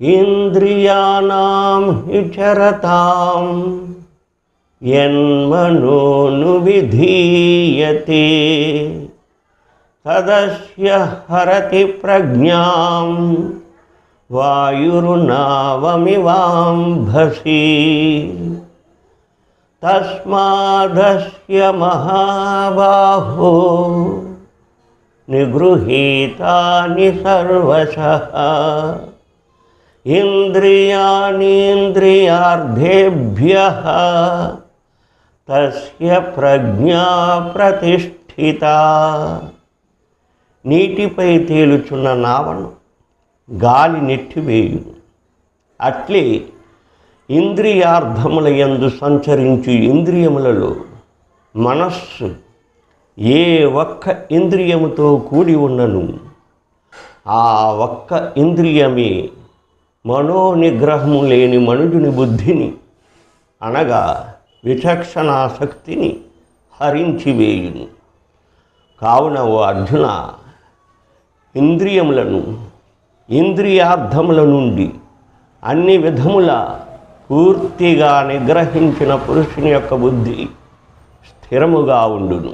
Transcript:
इन्द्रियाणां हि चरतां यन्मनोऽनुविधीयते तदस्य हरति प्रज्ञां वायुर्नवमिवां तस्मादस्य महाबाहो निगृहीतानि सर्वशः। ఇంద్రియాణీంద్రియార్థేభ్య తస్య ప్రజ్ఞా ప్రతిష్ఠిత. నీటిపై తేలుచున్న నావను గాలి నెట్టివేయు అట్లే ఇంద్రియార్థముల యందు సంచరించు ఇంద్రియములలో మనస్సు ఏ ఒక్క ఇంద్రియముతో కూడి ఉన్నను. ఆ ఒక్క ఇంద్రియమే మనోనిగ్రహము లేని మనుజుని బుద్ధిని అనగా విచక్షణాశక్తిని హరించివేయును కావున ఓ అర్జున ఇంద్రియములను ఇంద్రియార్థముల నుండి అన్ని విధముల పూర్తిగా నిగ్రహించిన పురుషుని యొక్క బుద్ధి స్థిరముగా ఉండును.